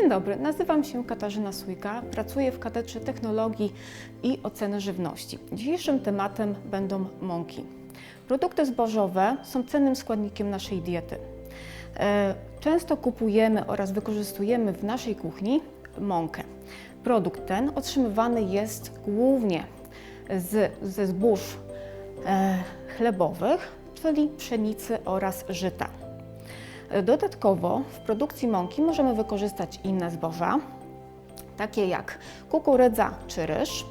Dzień dobry, nazywam się Katarzyna Sójka, pracuję w Katedrze Technologii i Oceny Żywności. Dzisiejszym tematem będą mąki. Produkty zbożowe są cennym składnikiem naszej diety. E, Często kupujemy oraz wykorzystujemy w naszej kuchni mąkę. Produkt ten otrzymywany jest głównie z, ze zbóż e, chlebowych, czyli pszenicy oraz żyta. Dodatkowo w produkcji mąki możemy wykorzystać inne zboża, takie jak kukurydza czy ryż,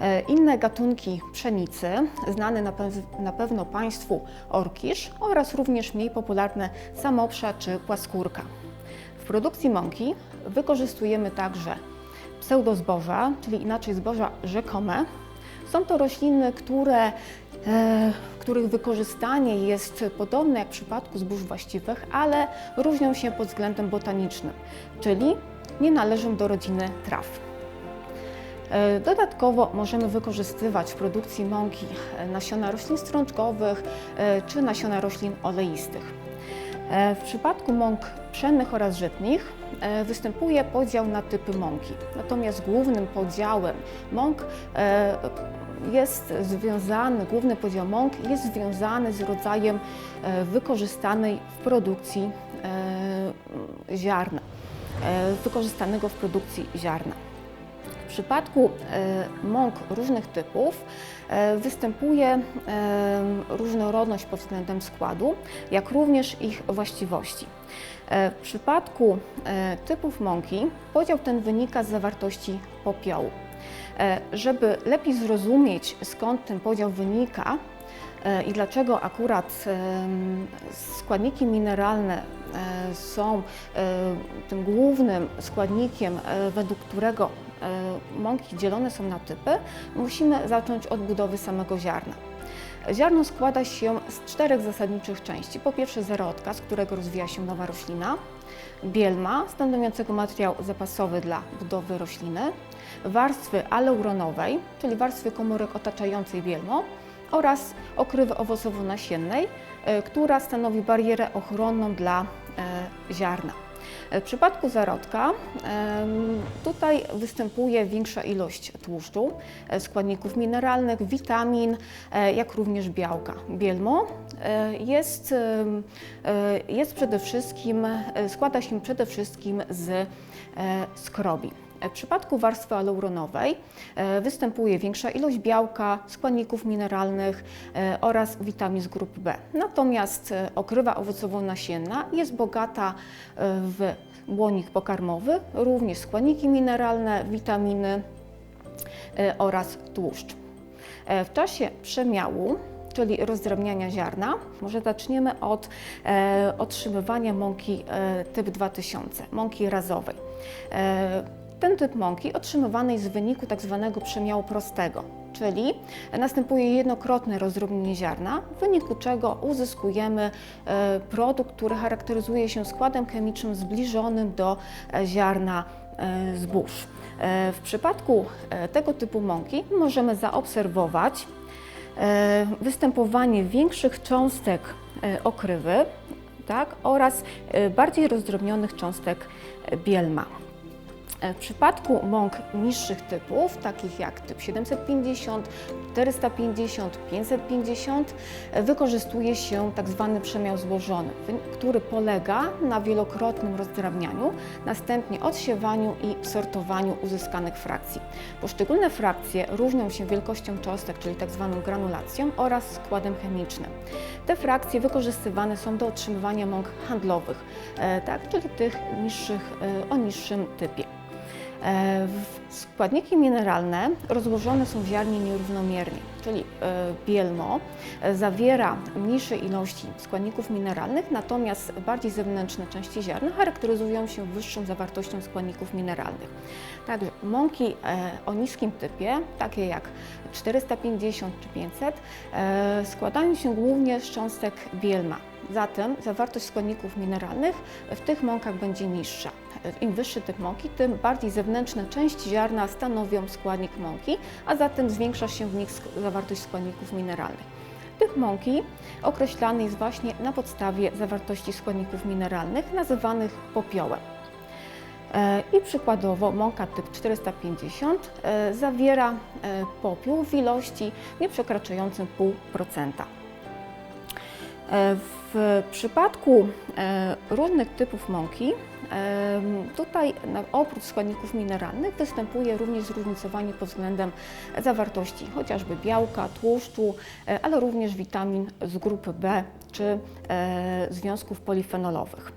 e, inne gatunki pszenicy, znane na, pew- na pewno Państwu orkisz oraz również mniej popularne samopsza czy płaskórka. W produkcji mąki wykorzystujemy także pseudozboża, czyli inaczej zboża rzekome. Są to rośliny, które, e, których wykorzystanie jest podobne jak w przypadku zbóż właściwych, ale różnią się pod względem botanicznym, czyli nie należą do rodziny traw. E, Dodatkowo możemy wykorzystywać w produkcji mąki e, nasiona roślin strączkowych czy nasiona roślin oleistych. W przypadku mąk pszennych oraz żytnich występuje podział na typy mąki. Natomiast głównym podziałem mąk jest związany, główny podział mąk jest związany z rodzajem e, wykorzystanej w produkcji e, ziarna, e, wykorzystanego w produkcji ziarna. W przypadku mąk różnych typów występuje różnorodność pod względem składu, jak również ich właściwości. W przypadku typów mąki podział ten wynika z zawartości popiołu. E, Żeby lepiej zrozumieć skąd ten podział wynika e, i dlaczego akurat składniki mineralne e, są tym głównym składnikiem, według którego mąki dzielone są na typy, musimy zacząć od budowy samego ziarna. Ziarno składa się z czterech zasadniczych części. Po pierwsze zarodka, z którego rozwija się nowa roślina, bielma, stanowiącego materiał zapasowy dla budowy rośliny, warstwy aleuronowej, czyli warstwy komórek otaczającej bielmo oraz okrywy owocowo-nasiennej, e, która stanowi barierę ochronną dla e, ziarna. W przypadku zarodka tutaj występuje większa ilość tłuszczu, e, składników mineralnych, witamin, e, jak również białka. Bielmo e, jest, jest przede wszystkim, składa się przede wszystkim z skrobi. W przypadku warstwy aleuronowej e, występuje większa ilość białka, składników mineralnych e, oraz witamin z grupy B. Natomiast e, okrywa owocowo-nasienna jest bogata e, w błonik pokarmowy, również składniki mineralne, witaminy e, oraz tłuszcz. E, W czasie przemiału, czyli rozdrabniania ziarna, może zaczniemy od e, otrzymywania mąki e, typ 2000, mąki razowej. E, ten typ mąki otrzymywany jest w wyniku tak zwanego przemiału prostego, czyli następuje jednokrotne rozdrobnienie ziarna, w wyniku czego uzyskujemy e, produkt, który charakteryzuje się składem chemicznym zbliżonym do e, ziarna e, zbóż. W przypadku tego typu mąki możemy zaobserwować występowanie większych cząstek okrywy tak, oraz bardziej rozdrobnionych cząstek bielma. E, W przypadku mąk niższych typów, takich jak typ 750, 450, 550, e, wykorzystuje się tak zwany przemiał złożony, który polega na wielokrotnym rozdrabnianiu, następnie odsiewaniu i sortowaniu uzyskanych frakcji. Poszczególne frakcje różnią się wielkością cząstek, czyli tak zwaną granulacją oraz składem chemicznym. Te frakcje wykorzystywane są do otrzymywania mąk handlowych, e, tak, czyli tych niższych, e, o niższym typie. E, Składniki mineralne rozłożone są w ziarnie nierównomiernie, czyli e, bielmo e, zawiera mniejsze ilości składników mineralnych, natomiast bardziej zewnętrzne części ziarna charakteryzują się wyższą zawartością składników mineralnych. Także mąki o niskim typie, takie jak 450 czy 500, e, składają się głównie z cząstek bielma. Zatem zawartość składników mineralnych w tych mąkach będzie niższa. Im wyższy typ mąki, tym bardziej zewnętrzne części ziarna stanowią składnik mąki, a zatem zwiększa się w nich zawartość składników mineralnych. Typ mąki określany jest właśnie na podstawie zawartości składników mineralnych nazywanych popiołem. E, I przykładowo mąka typ 450 e, zawiera e, popiół w ilości nie przekraczającym 0,5%. W przypadku e, różnych typów mąki, e, tutaj oprócz składników mineralnych występuje również zróżnicowanie pod względem zawartości chociażby białka, tłuszczu, e, ale również witamin z grupy B czy e, związków polifenolowych.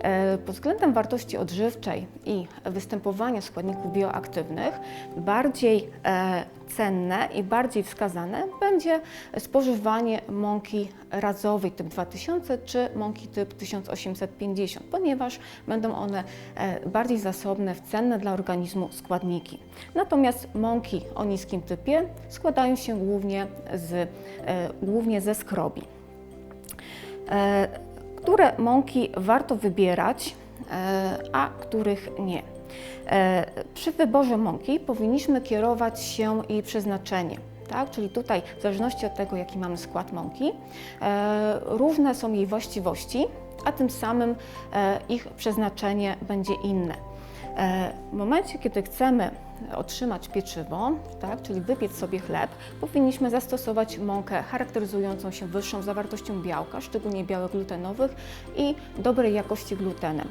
E, Pod względem wartości odżywczej i występowania składników bioaktywnych bardziej e, cenne i bardziej wskazane będzie spożywanie mąki razowej typ 2000 czy mąki typ 1850, ponieważ będą one bardziej zasobne w cenne dla organizmu składniki. Natomiast mąki o niskim typie składają się głównie, z, głównie ze skrobi. E, które mąki warto wybierać, e, a których nie. E, Przy wyborze mąki powinniśmy kierować się jej przeznaczeniem. Tak? Czyli tutaj, w zależności od tego, jaki mamy skład mąki, różne są jej właściwości, a tym samym ich przeznaczenie będzie inne. E, W momencie, kiedy chcemy otrzymać pieczywo, tak, czyli wypiec sobie chleb, powinniśmy zastosować mąkę charakteryzującą się wyższą zawartością białka, szczególnie białek glutenowych i dobrej jakości glutenem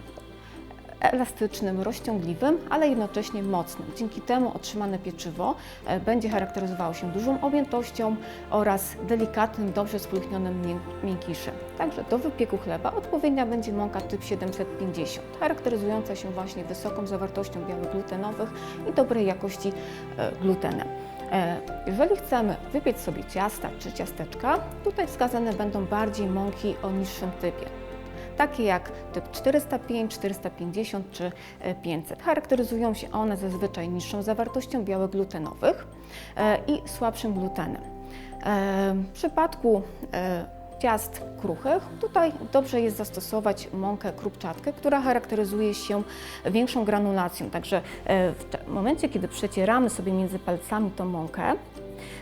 elastycznym, rozciągliwym, ale jednocześnie mocnym. Dzięki temu otrzymane pieczywo e, będzie charakteryzowało się dużą objętością oraz delikatnym, dobrze spulchnionym mię- miękiszem. Także do wypieku chleba odpowiednia będzie mąka typ 750, charakteryzująca się właśnie wysoką zawartością białek glutenowych i dobrej jakości e, glutenem. Jeżeli chcemy wypiec sobie ciasta czy ciasteczka, tutaj wskazane będą bardziej mąki o niższym typie takie jak typ 405, 450 czy e, 500. Charakteryzują się one zazwyczaj niższą zawartością białek glutenowych e, i słabszym glutenem. E, W przypadku e, ciast kruchych, tutaj dobrze jest zastosować mąkę krupczatkę, która charakteryzuje się większą granulacją. Także e, w momencie, kiedy przecieramy sobie między palcami tą mąkę,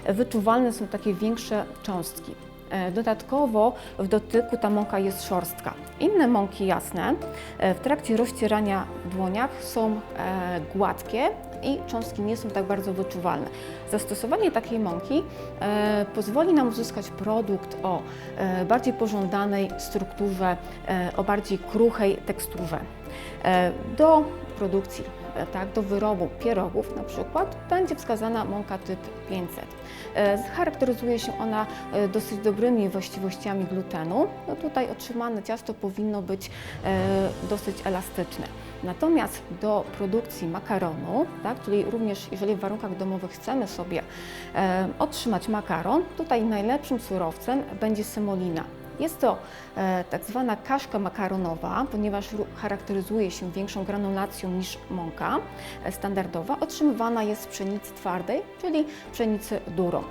wyczuwalne są takie większe cząstki. E, Dodatkowo w dotyku ta mąka jest szorstka. Inne mąki jasne e, w trakcie rozcierania w dłoniach są e, gładkie i cząstki nie są tak bardzo wyczuwalne. Zastosowanie takiej mąki pozwoli nam uzyskać produkt o bardziej pożądanej strukturze, o bardziej kruchej teksturze. Do produkcji, tak, do wyrobu pierogów na przykład będzie wskazana mąka typ 500. E, Charakteryzuje się ona e, dosyć dobrymi właściwościami glutenu. No tutaj otrzymane ciasto powinno być e, dosyć elastyczne. Natomiast do produkcji makaronu, tak, czyli również jeżeli w warunkach domowych chcemy sobie otrzymać makaron, tutaj najlepszym surowcem będzie semolina. Jest to e, tak zwana kaszka makaronowa, ponieważ charakteryzuje się większą granulacją niż mąka e, standardowa. Otrzymywana jest z pszenicy twardej, czyli pszenicy duro.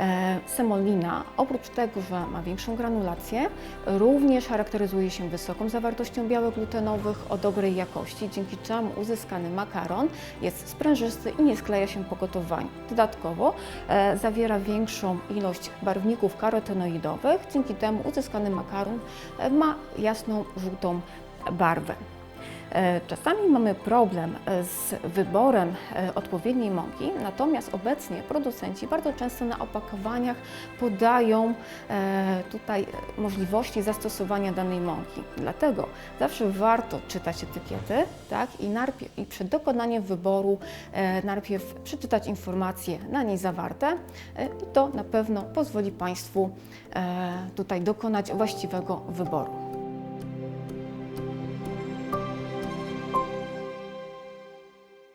E, Semolina, oprócz tego, że ma większą granulację, również charakteryzuje się wysoką zawartością białek glutenowych o dobrej jakości, dzięki czemu uzyskany makaron jest sprężysty i nie skleja się po gotowaniu. Dodatkowo e, zawiera większą ilość barwników karotenoidowych, dzięki temu uzyskany makaron e, ma jasną, żółtą barwę. E, Czasami mamy problem e, z wyborem e, odpowiedniej mąki, natomiast obecnie producenci bardzo często na opakowaniach podają tutaj możliwości zastosowania danej mąki. Dlatego zawsze warto czytać etykiety tak, i, i przed dokonaniem wyboru najpierw przeczytać informacje na niej zawarte i to na pewno pozwoli Państwu tutaj dokonać właściwego wyboru.